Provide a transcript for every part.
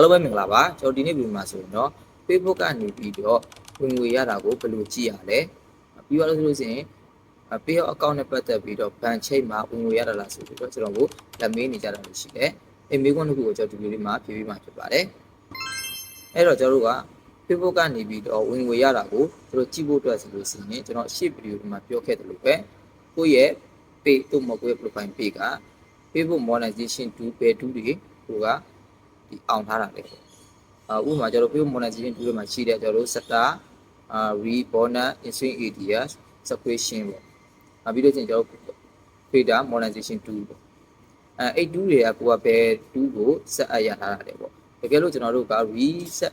အားလုံးပဲမင်္ဂလာပါကျွန်တော်ဒီနေ့ဗီဒီယိုမှာဆိုရင်တော့ Facebook ကနေပြီးတော့ဝင်ငွေရတာကိုဘယ်လိုကြည့်ရလဲပြီးတော့လို့ဆိုရင် payout account နဲ့ပတ်သက်ပြီးတော့ ban chain မှာဝင်ငွေရတာလားဆိုပြီးတော့ကျွန်တော်ကိုလက်မေးနေကြတာလို့ရှိတယ်အဲမေးခွန်းတစ်ခုကိုကျွန်တော်ဒီဗီဒီယိုလေးမှာဖြေပေးမှာဖြစ်ပါတယ်အဲ့တော့ကျွန်တော်တို့က Facebook ကနေပြီးတော့ဝင်ငွေရတာကိုကျွန်တော်ကြည့်ဖို့အတွက်ဆိုလို့ရှိရင်ကျွန်တော်ရှေ့ဗီဒီယိုဒီမှာပြောခဲ့တယ်လို့ပဲကိုယ့်ရဲ့ page တို့မဟုတ်ကိုယ့်ရဲ့ profile page က Facebook monetization tool ပဲ tool တွေကိုက ဒီအောင်ထားတာလေအာဥပမာကျွန်တော် Facebook monetization tool တွေမှာရှိတဲ့ကျွန်တော်တို့ setter အာ re bonus instant ads subscription ပေါ့နောက်ပြီးတော့ကျွန်တော်တို့ data monetization tool ပေါ့အဲအဲ့ tool တွေကကိုကဘယ် tool ကို set up ရထားတာလေပေါ့တကယ်လို့ကျွန်တော်တို့က reset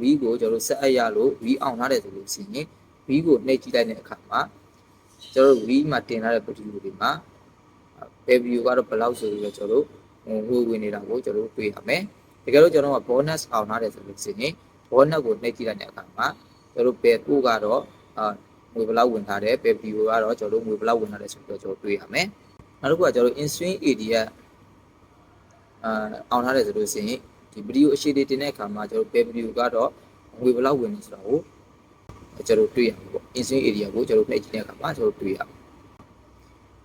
re ကိုကျွန်တော်တို့ set up ရလို့ re အောင်ထားတယ်ဆိုလို့ရှိရင် re ကိုနှိပ်ကြည့်လိုက်တဲ့အခါမှာကျွန်တော်တို့ re မှာတင်ထားတဲ့ video တွေမှာဘယ် video ကတော့ဘယ်လောက်ဆိုပြီးတော့ကျွန်တော်တို့ဟိုဝင်နေတာကိုကျွန်တော်တို့တွေ့ရမယ် တကယ်လို့ကျွန်တော်က bonus အောင်ထားတယ်ဆိုလို့ရှိရင် bonus ကိုနှိပ်ကြည့်လိုက်တဲ့အခါမှာကျွန်တော်တို့ဘယ်ကိုကတော့အာငွေဘယ်လောက်ဝင်ထားတယ်ဘယ် video ကတော့ကျွန်တော်တို့ငွေဘယ်လောက်ဝင်ထားတယ်ဆိုပြီးတော့ကျွန်တော်တွေ့ရမယ်နောက်တစ်ခုကကျွန်တော်တို့ instant area အာအောင်ထားတယ်ဆိုလို့ရှိရင်ဒီဗီဒီယိုအရှိတွေတင်တဲ့အခါမှာကျွန်တော်ဘယ်ဗီဒီယိုကတော့ငွေဘယ်လောက်ဝင်နေဆိုတာကိုကျွန်တော်တွေ့ရမှာပေါ့ instant area ကိုကျွန်တော်နှိပ်ကြည့်တဲ့အခါမှာကျွန်တော်တွေ့ရမှာ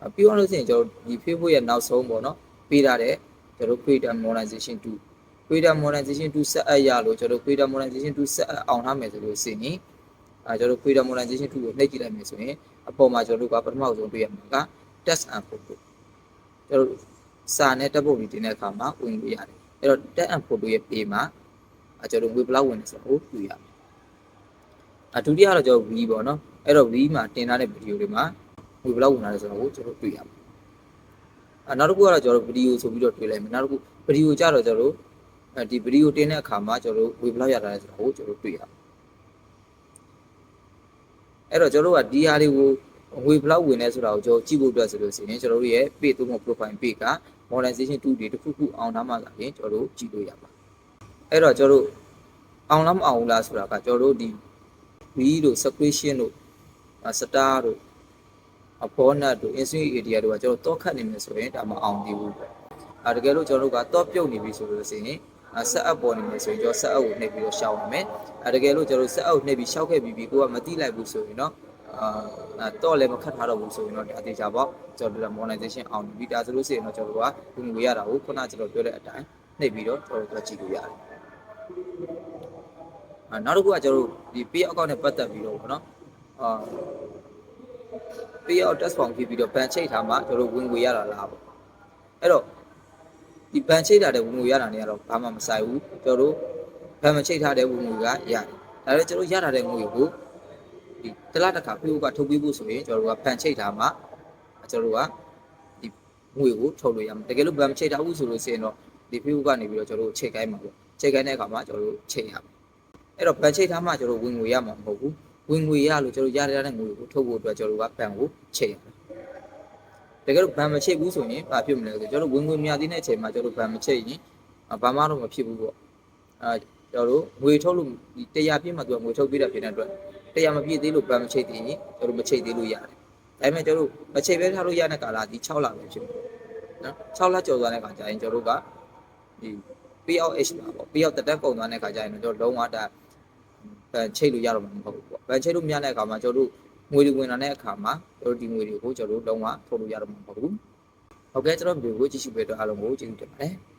အပြီးတော့လို့ရှိရင်ကျွန်တော်ဒီ Facebook ရဲ့နောက်ဆုံးပေါ့နော်ပေးထားတဲ့ကျွန်တော် creator monetization tool creator monetization tool set up ရလို့ကျွန်တော် creator monetization tool set up အောင်ထားမယ်ဆိုလို့ရှိရင်အဲကျွန်တော် creator monetization tool ကိုနှိပ်ကြည့်လိုက်မယ်ဆိုရင်အပေါ်မှာကျွန်တော်တို့ကပထမဆုံးတွေ့ရမှာက test and photo ကျွန်တော်စာနဲ့တက်ဖို့ဒီတင်တဲ့အခါမှာဝင်လို့ရတယ်အဲ့တော့ test and photo ရဲ့ page မှာအဲကျွန်တော်ငွေဘယ်လောက်ဝင်နေဆိုတော့တွေ့ရမယ်အဒုတိယကတော့ကျွန်တော် V ပေါ့နော်အဲ့တော့ V မှာတင်ထားတဲ့ဗီဒီယိုတွေမှာငွေဘယ်လောက်ဝင်လာလဲဆိုတော့ကျွန်တော်တွေ့ရမယ်အနောက်တစ်ခုကတော့ကျွန်တော်ဗီဒီယိုဆိုပြီးတော့တွေ့လိုက်မယ်နောက်တစ်ခုဗီဒီယိုကြတော့ကျွန်တော် အဲဒီဗီဒီယိုတင်တဲ့အခါမှာကျွန်တော်ဝေဘလောက်ရတာလဲဆိုတော့ကျွန်တော်တွေ့ရအောင်အဲ့တော့ကျွန်တော်တို့ကဒီဟာတွေကိုဝေဘလောက်ဝင်နေဆိုတာကိုကျွန်တော်ကြည့်ဖို့အတွက်ဆိုလို့ရှိရင်ကျွန်တော်တို့ရဲ့ page သို့မဟုတ် profile page က monetization tool တွေတစ်ခုခုအောင်ထားမှသာရင်ကျွန်တော်တို့ကြည့်လို့ရပါအဲ့တော့ကျွန်တော်တို့အောင်လားမအောင်ဘူးလားဆိုတာကကျွန်တော်တို့ဒီ V တို့ subscription တို့ star တို့အပေါ်နတ်တို့ instant area တို့ကကျွန်တော်တော့ခတ်နေမယ်ဆိုရင်ဒါမှအောင်သေးဘူးပေါ့အဲတကယ်လို့ကျွန်တော်တို့ကတော့ပြုတ်နေပြီဆိုလို့ရှိရင် ဆက်အပ်ပေါ်နေမယ်ဆိုရင်ကျွန်တော်ဆက်အပ်ကိုနှိပ်ပြီးတော့ရှောက်ရမယ်အဲတကယ်လို့ကျွန်တော်ဆက်အပ်ကိုနှိပ်ပြီးရှောက်ခဲ့ပြီးပြီးကိုကမတိလိုက်ဘူးဆိုရင်တော့အာတော့လည်းမခတ်ထားတော့ဘူးဆိုရင်တော့ဒါအသေးချာပေါ့ကျွန်တော်တို့ monetization အောင်ပြီဒါဆိုလို့ရှိရင်တော့ကျွန်တော်တို့ကဝင်ငွေရတာကိုခုနကျွန်တော်ပြောတဲ့အတိုင်းနှိပ်ပြီးတော့ကျွန်တော်တို့ကြည့်လို့ရတယ်အာနောက်တစ်ခုကကျွန်တော်တို့ဒီ pay account နဲ့ပတ်သက်ပြီးတော့ဗောနော်အာ pay out test form ဖြစ်ပြီးတော့ ban ချိတ်ထားမှကျွန်တော်တို့ဝင်ငွေရတာလားပေါ့အဲ့တော့ ဒီ ban ချိတ်ထားတဲ့ဝင်ငွေရတာ ਨੇ ကတော့ဘာမှမဆိုင်ဘူးကျွန်တော်တို့ ban မချိတ်ထားတဲ့ဝင်ငွေကရတယ်ဒါပေမဲ့ကျွန်တော်ရထားတဲ့ငွေကိုဒီတစ်လတစ်ခါ pay out ကထုတ်ပေးဖို့ဆိုရင်ကျွန်တော်တို့က ban ချိတ်ထားမှကျွန်တော်တို့ကဒီငွေကိုထုတ်လို့ရမှာတကယ်လို့ ban မချိတ်ထားဘူးဆိုလို့ရှိရင်တော့ဒီ pay out ကနေပြီးတော့ကျွန်တော်တို့ချိတ်ခိုင်းမှာပေါ့ချိတ်ခိုင်းတဲ့အခါမှာကျွန်တော်တို့ချိတ်ရမှာအဲ့တော့ ban ချိတ်ထားမှကျွန်တော်ဝင်ငွေရမှာမဟုတ်ဘူးဝင်ငွေရလို့ကျွန်တော်ရရတဲ့ငွေကိုထုတ်ဖို့အတွက်ကျွန်တော်ကဘဏ်ကိုချိန်ရတယ်။ တကယ်လို့ဘဏ်မချိန်ဘူးဆိုရင်ဘာဖြစ်မလဲဆိုကျွန်တော်ဝင်ငွေများသေးတဲ့အချိန်မှာကျွန်တော်ဘဏ်မချိန်ရင်ဘာမှတော့မဖြစ်ဘူးပေါ့။အဲကျွန်တော်ငွေထုတ်လို့ဒီတရားပြည့်မှသူကငွေထုတ်ပေးတာဖြစ်တဲ့အတွက်တရားမပြည့်သေးလို့ဘဏ်မချိန်သေးရင်ကျွန်တော်မချိန်သေးလို့ရတယ်။ဒါပေမဲ့ကျွန်တော်မချိန်ပဲထားလို့ရတဲ့ကာလဒီ6လပဲဖြစ်တယ်။နော်6လကျော်သွားတဲ့ခါကျရင်ကျွန်တော်ကဒီ payout age ပါပေါ့ payout တက်တက်ကုန်သွားတဲ့ခါကျရင်ကျွန်တော်လုံးဝဒါအဲချိတ်လို့ရတော့မှာမဟုတ်ဘူးပေါ့။ဗန်ချိတ်လို့မရတဲ့အခါမှာကျွန်တော်တို့ ငွေတွေဝင်လာတဲ့အခါမှာကျွန်တော်ဒီငွေတွေကိုကျွန်တော်တို့လုံးဝထုတ်လို့ရတော့မှာမဟုတ်ဘူး။ဟုတ်ကဲ့ကျွန်တော်ဗီဒီယိုကိုကြည့်ရှုပေးတော့အားလုံးကိုကျေးဇူးတင်ပါတယ်။